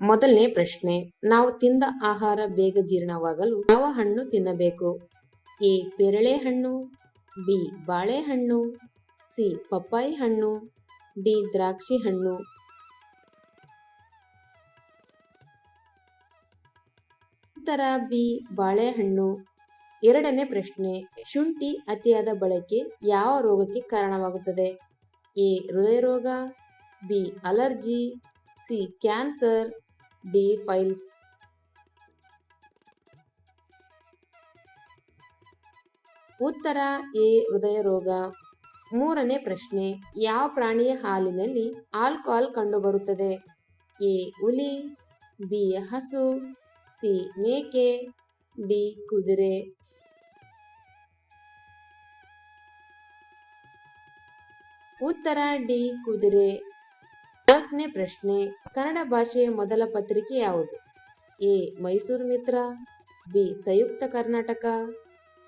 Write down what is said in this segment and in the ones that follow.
ಮೊದಲನೇ ಪ್ರಶ್ನೆ, ನಾವು ತಿಂದ ಆಹಾರ ಬೇಗ ಜೀರ್ಣವಾಗಲು ಯಾವ ಹಣ್ಣು ತಿನ್ನಬೇಕು? ಎ ಪೇರಳೆ ಹಣ್ಣು ಬಿ, ಬಾಳೆಹಣ್ಣು, ಸಿ, ಪಪ್ಪಾಯಿ ಹಣ್ಣು, ಡಿ, ದ್ರಾಕ್ಷಿ ಹಣ್ಣು. ಉತ್ತರ ಬಿ, ಬಾಳೆಹಣ್ಣು. ಎರಡನೇ ಪ್ರಶ್ನೆ, ಶುಂಠಿ ಅತಿಯಾದ ಬಳಕೆ ಯಾವ ರೋಗಕ್ಕೆ ಕಾರಣವಾಗುತ್ತದೆ? ಎ ಹೃದಯ ರೋಗ B, allergy, C, cancer D piles. ಉತ್ತರ ಎ ಹೃದಯ ರೋಗ ಮೂರನೇ ಪ್ರಶ್ನೆ, ಯಾವ ಪ್ರಾಣಿಯ ಹಾಲಿನಲ್ಲಿ ಆಲ್ಕೋಹಾಲ್ ಕಂಡುಬರುತ್ತದೆ? ಎ ಹುಲಿ, ಬಿ ಹಸು, ಸಿ ಮೇಕೆ, ಡಿ ಕುದುರೆ. ಉತ್ತರ ಡಿ ಕುದುರೆ. ನಾಲ್ಕನೇ ಪ್ರಶ್ನೆ. ಕನ್ನಡ ಭಾಷೆಯ ಮೊದಲ ಪತ್ರಿಕೆ ಯಾವುದು? A. Mysuru Mitra, B. Samyukta Karnataka,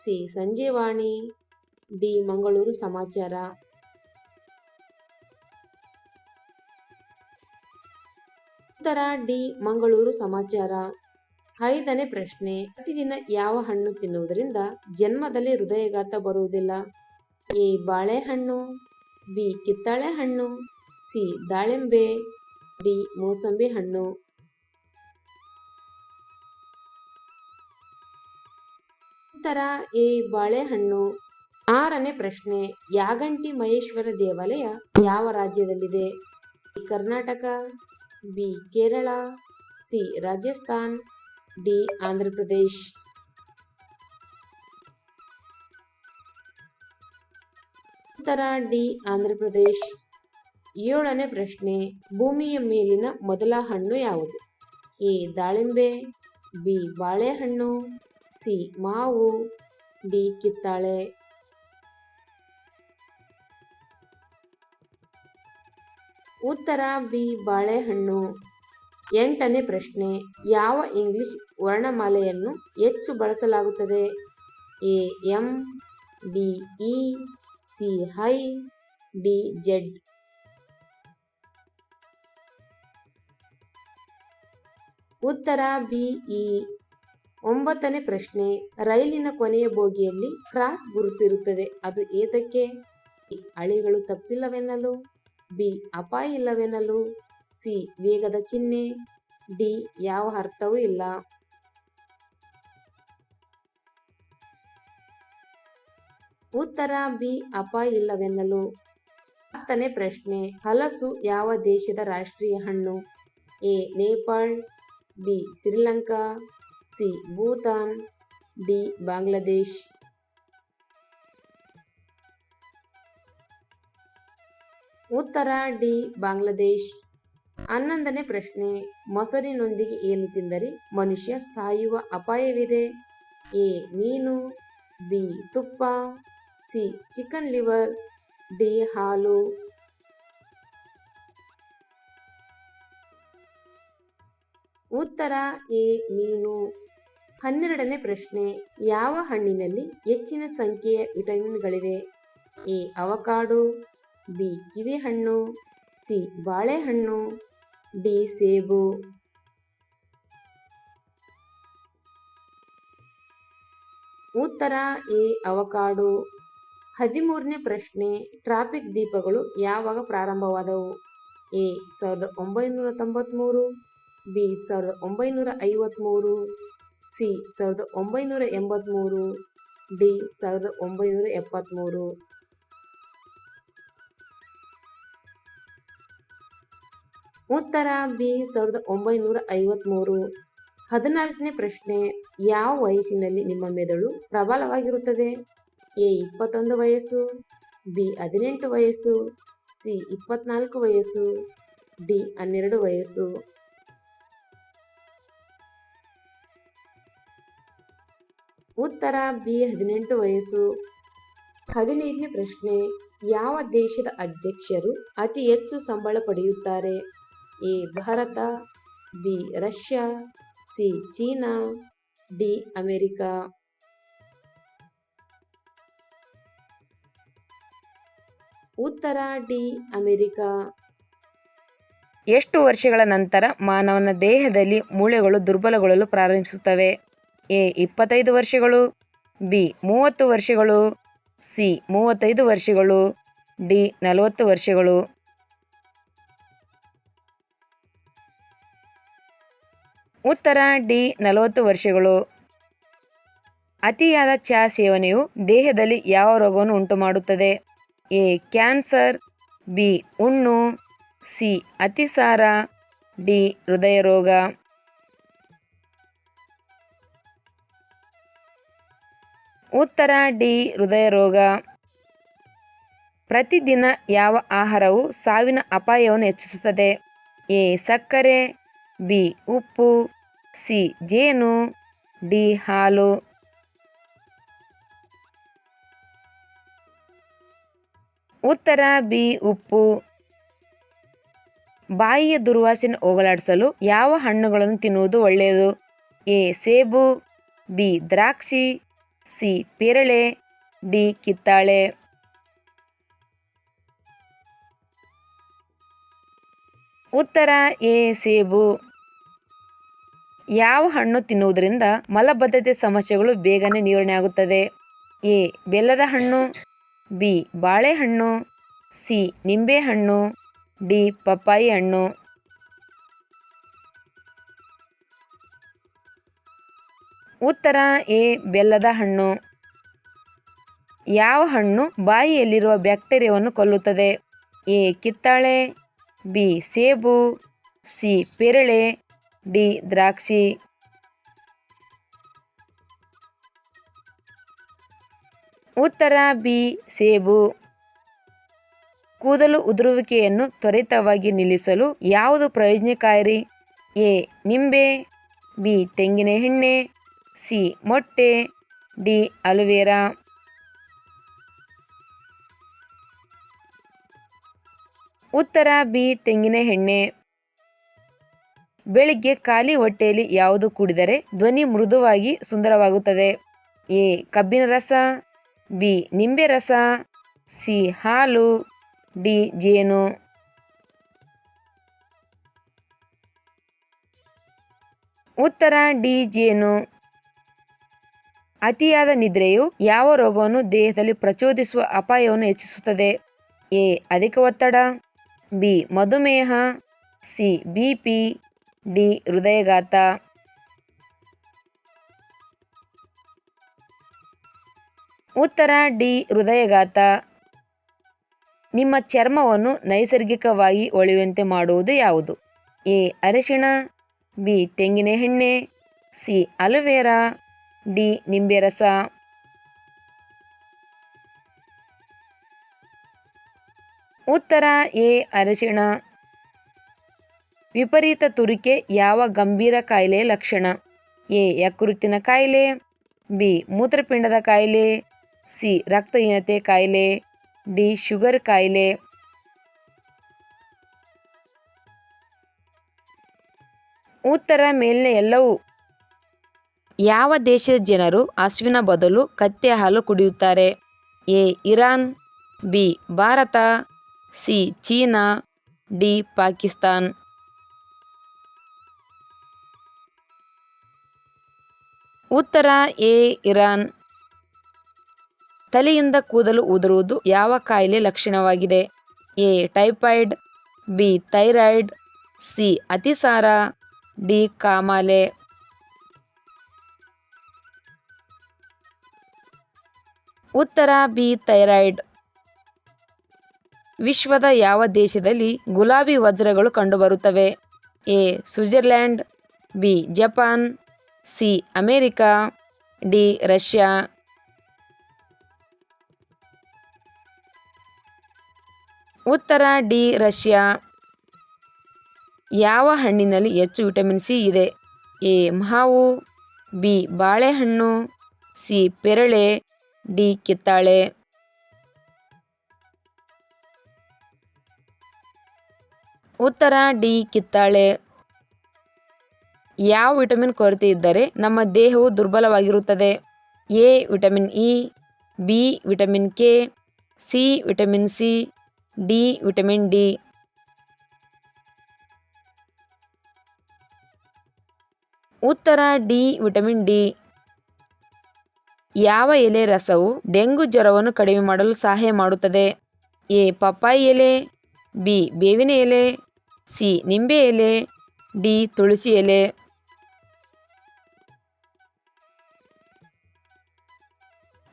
C. Sanjeevani D. Mangaluru Samachara. ಉತ್ತರ, ಡಿ. ಮಂಗಳೂರು ಸಮಾಚಾರ. ಐದನೇ ಪ್ರಶ್ನೆ. ಪ್ರತಿದಿನ ಯಾವ ಹಣ್ಣು ತಿನ್ನುವುದರಿಂದ ಜನ್ಮದಲ್ಲಿ ಹೃದಯಘಾತ ಬರುವುದಿಲ್ಲ? ಎ. ಬಾಳೆಹಣ್ಣು, ಬಿ. ಕಿತ್ತಳೆ ಹಣ್ಣು ಸಿ ದಾಳಿಂಬೆ ಡಿ ಮೋಸಂಬಿ ಹಣ್ಣು. ನಂತರ ಎ ಬಾಳೆಹಣ್ಣು. ಆರನೇ ಪ್ರಶ್ನೆ, ಯಾಗಂಟಿ ಮಹೇಶ್ವರ ದೇವಾಲಯ ಯಾವ ರಾಜ್ಯದಲ್ಲಿದೆ? Karnataka, B Kerala, C Rajasthan, D Andhra Pradesh ನಂತರ ಡಿ ಆಂಧ್ರ ಪ್ರದೇಶ್ ಏಳನೇ ಪ್ರಶ್ನೆ, ಭೂಮಿಯ ಮೇಲಿನ ಮೊದಲ ಹಣ್ಣು ಯಾವುದು? ಎ, ದಾಳಿಂಬೆ, ಬಿ, ಬಾಳೆಹಣ್ಣು, ಸಿ, ಮಾವು, ಡಿ, ಕಿತ್ತಾಳೆ. ಉತ್ತರ, ಬಿ, ಬಾಳೆಹಣ್ಣು. ಎಂಟನೇ ಪ್ರಶ್ನೆ, ಯಾವ ಇಂಗ್ಲಿಷ್ ವರ್ಣಮಾಲೆಯನ್ನು ಹೆಚ್ಚು ಬಳಸಲಾಗುತ್ತದೆ? A, M, B, E, C, H, D, Z. ಉತ್ತರ ಬಿ ಇ. ಒಂಬತ್ತನೇ ಪ್ರಶ್ನೆ, ರೈಲಿನ ಕೊನೆಯ ಬೋಗಿಯಲ್ಲಿ ಕ್ರಾಸ್ ಗುರುತಿರುತ್ತದೆ. ಅದು ಏತಕ್ಕೆ? ಅಳಿಗಳು ತಪ್ಪಿಲ್ಲವೆನ್ನಲು. ಬಿ, ಅಪಾಯ ಇಲ್ಲವೆನ್ನಲು. ಸಿ, ವೇಗದ ಚಿಹ್ನೆ. ಡಿ, ಯಾವ ಅರ್ಥವೂ ಇಲ್ಲ. ಉತ್ತರ ಬಿ, ಅಪಾಯ ಇಲ್ಲವೆನ್ನಲು. ಹತ್ತನೇ ಪ್ರಶ್ನೆ, ಹಲಸು ಯಾವ ದೇಶದ ರಾಷ್ಟ್ರೀಯ ಹಣ್ಣು? A, Nepal. B Sri Lanka C Bhutan D Bangladesh ಉತ್ತರ ಡಿ ಬಾಂಗ್ಲಾದೇಶ್ ಹನ್ನೊಂದನೇ ಪ್ರಶ್ನೆ. ಮೊಸರಿನೊಂದಿಗೆ ಏನು ತಿಂದರೆ ಮನುಷ್ಯ ಸಾಯುವ ಅಪಾಯವಿದೆ? ಎ. ಮೀನು. ಬಿ. ತುಪ್ಪ. ಸಿ. Chicken liver. ಡಿ. ಹಾಲು. ಉತ್ತರ ಎ ಮೀನು ಹನ್ನೆರಡನೇ ಪ್ರಶ್ನೆ, ಯಾವ ಹಣ್ಣಿನಲ್ಲಿ ಹೆಚ್ಚಿನ ಸಂಖ್ಯೆಯ ವಿಟಮಿನ್ಗಳಿವೆ? ಎ, ಅವಕಾಡು, ಬಿ, ಕಿವಿಹಣ್ಣು, ಸಿ, ಬಾಳೆಹಣ್ಣು, ಡಿ, ಸೇಬು. ಉತ್ತರ ಎ, ಅವಕಾಡು. ಹದಿಮೂರನೇ ಪ್ರಶ್ನೆ, ಟ್ರಾಫಿಕ್ ದೀಪಗಳು ಯಾವಾಗ ಪ್ರಾರಂಭವಾದವು? ಎ, ಸಾವಿರದ ಒಂಬೈನೂರ ತೊಂಬತ್ಮೂರು ಬಿ, ಸಾವಿರದ ಒಂಬೈನೂರ ಐವತ್ತ್ಮೂರು ಸಿ, ಸಾವಿರದ ಒಂಬೈನೂರ ಎಂಬತ್ತ್ಮೂರು ಡಿ, ಸಾವಿರದ ಒಂಬೈನೂರ ಎಪ್ಪತ್ತ್ಮೂರು ಉತ್ತರ ಬಿ, ಸಾವಿರದ ಒಂಬೈನೂರ ಐವತ್ತ್ಮೂರು ಹದಿನಾಲ್ಕನೇ ಪ್ರಶ್ನೆ, ಯಾವ ವಯಸ್ಸಿನಲ್ಲಿ ನಿಮ್ಮ ಮೆದುಳು ಪ್ರಬಲವಾಗಿರುತ್ತದೆ? ಎ, ಇಪ್ಪತ್ತೊಂದು ವಯಸ್ಸು, ಬಿ, ಹದಿನೆಂಟು ವಯಸ್ಸು, ಸಿ, ಇಪ್ಪತ್ನಾಲ್ಕು ವಯಸ್ಸು, ಡಿ, ಹನ್ನೆರಡು ವಯಸ್ಸು. ಉತ್ತರ ಬಿ ಹದಿನೆಂಟು ವಯಸ್ಸು. ಹದಿನೈದನೇ ಪ್ರಶ್ನೆ, ಯಾವ ದೇಶದ ಅಧ್ಯಕ್ಷರು ಅತಿ ಹೆಚ್ಚು ಸಂಬಳ ಪಡೆಯುತ್ತಾರೆ? A, Bharata, B, Russia, C, China, D, America. ಉತ್ತರ ಡಿ, ಅಮೆರಿಕ. ಎಷ್ಟು ವರ್ಷಗಳ ನಂತರ ಮಾನವನ ದೇಹದಲ್ಲಿ ಮೂಳೆಗಳು ದುರ್ಬಲಗೊಳ್ಳಲು ಪ್ರಾರಂಭಿಸುತ್ತವೆ? ಎ ಇಪ್ಪತ್ತೈದು ವರ್ಷಗಳು, ಬಿ ಮೂವತ್ತು ವರ್ಷಗಳು, ಸಿ ಮೂವತ್ತೈದು ವರ್ಷಗಳು, ಡಿ ನಲವತ್ತು ವರ್ಷಗಳು. ಉತ್ತರ, ಡಿ ನಲವತ್ತು ವರ್ಷಗಳು. ಅತಿಯಾದ ಚಹಾ ಸೇವನೆಯು ದೇಹದಲ್ಲಿ ಯಾವ ರೋಗವನ್ನು ಉಂಟು ಮಾಡುತ್ತದೆ ಎ ಕ್ಯಾನ್ಸರ್, ಬಿ ಹುಣ್ಣು ಸಿ ಅತಿಸಾರ, ಡಿ ಹೃದಯ ರೋಗ ಉತ್ತರ ಡಿ ಹೃದಯ ರೋಗ ಪ್ರತಿದಿನ ಯಾವ ಆಹಾರವು ಸಾವಿನ ಅಪಾಯವನ್ನು ಹೆಚ್ಚಿಸುತ್ತದೆ? ಎ, ಸಕ್ಕರೆ, ಬಿ, ಉಪ್ಪು, ಸಿ, ಜೇನು, ಡಿ, ಹಾಲು. ಉತ್ತರ ಬಿ, ಉಪ್ಪು. ಬಾಯಿಯ ದುರ್ವಾಸನೆ ಹೋಗಲಾಡಿಸಲು ಯಾವ ಹಣ್ಣುಗಳನ್ನು ತಿನ್ನುವುದು ಒಳ್ಳೆಯದು? ಎ, ಸೇಬು, ಬಿ, ದ್ರಾಕ್ಷಿ ಸಿ. ಪೇರಳೆ, ಡಿ. ಕಿತ್ತಾಳೆ. ಉತ್ತರ ಎ. ಸೇಬು. ಯಾವ ಹಣ್ಣು ತಿನ್ನುವುದರಿಂದ ಮಲಬದ್ಧತೆ ಸಮಸ್ಯೆಗಳು ಬೇಗನೆ ನಿವಾರಣೆ ಆಗುತ್ತದೆ? ಎ. ಬೆಲ್ಲದ ಹಣ್ಣು. ಬಿ. ಬಾಳೆಹಣ್ಣು. ಸಿ. ನಿಂಬೆಹಣ್ಣು ಡಿ. ಪಪ್ಪಾಯಿ ಹಣ್ಣು. ಉತ್ತರ ಎ, ಬೆಲ್ಲದ ಹಣ್ಣು. ಯಾವ ಹಣ್ಣು ಬಾಯಿಯಲ್ಲಿರುವ ಬ್ಯಾಕ್ಟೀರಿಯಾವನ್ನು ಕೊಲ್ಲುತ್ತದೆ? ಎ, ಕಿತ್ತಾಳೆ, ಬಿ, ಸೇಬು, ಸಿ, ಪೇರಳೆ, ಡಿ, ದ್ರಾಕ್ಷಿ. ಉತ್ತರ ಬಿ, ಸೇಬು. ಕೂದಲು ಉದುರುವಿಕೆಯನ್ನು ತ್ವರಿತವಾಗಿ ನಿಲ್ಲಿಸಲು ಯಾವುದು ಪ್ರಯೋಜನಕಾರಿ? ಎ, ನಿಂಬೆ, ಬಿ, ತೆಂಗಿನ ಎಣ್ಣೆ. ಸಿ. ಮೊಟ್ಟೆ. ಡಿ. Aloe vera. ಉತ್ತರ ಬಿ. ತೆಂಗಿನ ಎಣ್ಣೆ. ಬೆಳಿಗ್ಗೆ ಖಾಲಿ ಹೊಟ್ಟೆಯಲ್ಲಿ ಯಾವುದು ಕುಡಿದರೆ ಧ್ವನಿ ಮೃದುವಾಗಿ ಸುಂದರವಾಗುತ್ತದೆ. ಎ. ಕಬ್ಬಿನ ರಸ. ಬಿ. ನಿಂಬೆ ರಸ. ಸಿ. ಹಾಲು. ಡಿ. ಜೇನು. ಉತ್ತರ ಡಿ. ಜೇನು. ಅತಿಯಾದ ನಿದ್ರೆಯು ಯಾವ ರೋಗವನ್ನು ದೇಹದಲ್ಲಿ ಪ್ರಚೋದಿಸುವ ಅಪಾಯವನ್ನು ಹೆಚ್ಚಿಸುತ್ತದೆ? ಎ. ಅಧಿಕ ಒತ್ತಡ. ಬಿ. ಮಧುಮೇಹ. ಸಿ. B P. ಡಿ. ಹೃದಯಘಾತ. ಉತ್ತರ. ಡಿ. ಹೃದಯಘಾತ. ನಿಮ್ಮ ಚರ್ಮವನ್ನು ನೈಸರ್ಗಿಕವಾಗಿ ಒಳೆಯುವಂತೆ ಮಾಡುವುದು ಯಾವುದು? ಎ. ಅರಿಶಿಣ. ಬಿ. ತೆಂಗಿನ ಎಣ್ಣೆ. ಸಿ. ಅಲೋವೆರಾ. ಡಿ, ನಿಂಬೆ ರಸ. ಉತ್ತರ, ಎ, ಅರಿಶಿಣ. ವಿಪರೀತ ತುರಿಕೆ, ಯಾವ ಗಂಭೀರ ಕಾಯಿಲೆಯ ಲಕ್ಷಣ? ಎ, ಯಕೃತ್ತಿನ ಕಾಯಿಲೆ. ಬಿ, ಮೂತ್ರಪಿಂಡದ ಕಾಯಿಲೆ. ಸಿ, ರಕ್ತಹೀನತೆ ಕಾಯಿಲೆ. ಡಿ, ಶುಗರ್ ಕಾಯಿಲೆ. ಉತ್ತರ ಮೇಲಿನ ಎಲ್ಲವೂ ಯಾವ ದೇಶದ ಜನರು ಹಸುವಿನ ಬದಲು ಕತ್ತೆ ಹಾಲು ಕುಡಿಯುತ್ತಾರೆ? A. Iran, B. Bharata, C. China, D. Pakistan. ಉತ್ತರ, ಎ. ಇರಾನ್. ತಲೆಯಿಂದ ಕೂದಲು ಉದುರುವುದು ಯಾವ ಕಾಯಿಲೆ ಲಕ್ಷಣವಾಗಿದೆ? A. Typhoid, B. Thyroid, C. ಅತಿಸಾರ, ಡಿ. ಕಾಮಾಲೆ. ಉತ್ತರ ಬಿ ಥೈರಾಯ್ಡ್. ವಿಶ್ವದ ಯಾವ ದೇಶದಲ್ಲಿ ಗುಲಾಬಿ ವಜ್ರಗಳು ಕಂಡುಬರುತ್ತವೆ? A. Switzerland, B. Japan, C. America, D. Russia. ಉತ್ತರ ಡಿ. ರಷ್ಯಾ. ಯಾವ ಹಣ್ಣಿನಲ್ಲಿ ಹೆಚ್ಚು ವಿಟಮಿನ್ ಸಿ ಇದೆ? ಎ. ಮಾವು ಬಿ. ಬಾಳೆಹಣ್ಣು, ಸಿ. ಪೇರಳೆ. ಡಿ ಕಿತ್ತಾಳೆ. ಉತ್ತರ, ಡಿ ಕಿತ್ತಾಳೆ. ಯಾವ ವಿಟಮಿನ್ ಕೊರತೆ ಇದ್ದರೆ ನಮ್ಮ ದೇಹವು ದುರ್ಬಲವಾಗಿರುತ್ತದೆ. A vitamin E, B vitamin K, C vitamin C, D vitamin D. ಉತ್ತರ, ಡಿ ವಿಟಮಿನ್ ಡಿ. ಯಾವ ಎಲೆ ರಸವು ಡೆಂಗು ಜ್ವರವನ್ನು ಕಡಿಮೆ ಮಾಡಲು ಸಹಾಯ ಮಾಡುತ್ತದೆ? ಎ. ಪಪ್ಪಾಯಿ ಎಲೆ, ಬಿ. ಬೇವಿನ ಎಲೆ, ಸಿ. ನಿಂಬೆ ಎಲೆ, ಡಿ. ತುಳಸಿ ಎಲೆ.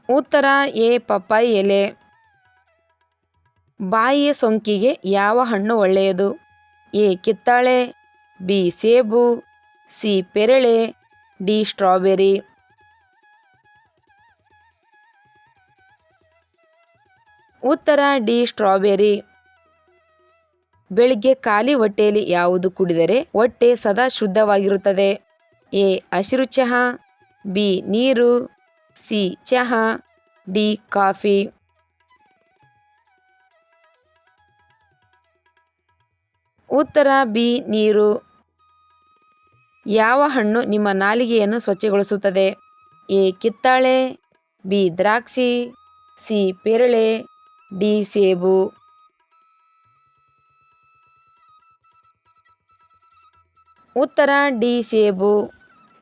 ಉತ್ತರ, ಎ. ಪಪ್ಪಾಯಿ ಎಲೆ. ಬಾಯಿಯ ಸೋಂಕಿಗೆ ಯಾವ ಹಣ್ಣು ಒಳ್ಳೆಯದು? ಎ. ಕಿತ್ತಾಳೆ, ಬಿ. ಸೇಬು, ಸಿ. ಪೆರಳೆ, ಡಿ. ಸ್ಟ್ರಾಬೆರಿ. ಉತ್ತರ ಡಿ ಸ್ಟ್ರಾಬೆರಿ. ಬೆಳಿಗ್ಗೆ ಖಾಲಿ ಹೊಟ್ಟೆಯಲ್ಲಿ ಯಾವುದು ಕುಡಿದರೆ ಹೊಟ್ಟೆ ಸದಾ ಶುದ್ಧವಾಗಿರುತ್ತದೆ. ಎ. ಹಸಿರು ಚಹಾ. ಬಿ. ನೀರು. ಸಿ. ಚಹಾ. ಡಿ. ಕಾಫಿ. ಉತ್ತರ ಬಿ. ನೀರು. ಯಾವ ಹಣ್ಣು ನಿಮ್ಮ ನಾಲಿಗೆಯನ್ನು ಸ್ವಚ್ಛಗೊಳಿಸುತ್ತದೆ? ಎ. ಕಿತ್ತಾಳೆ. ಬಿ. ದ್ರಾಕ್ಷಿ. ಸಿ. ಪೇರಳೆ. ಡಿ ಸೇಬು. ಉತ್ತರ ಡಿ ಸೇಬು.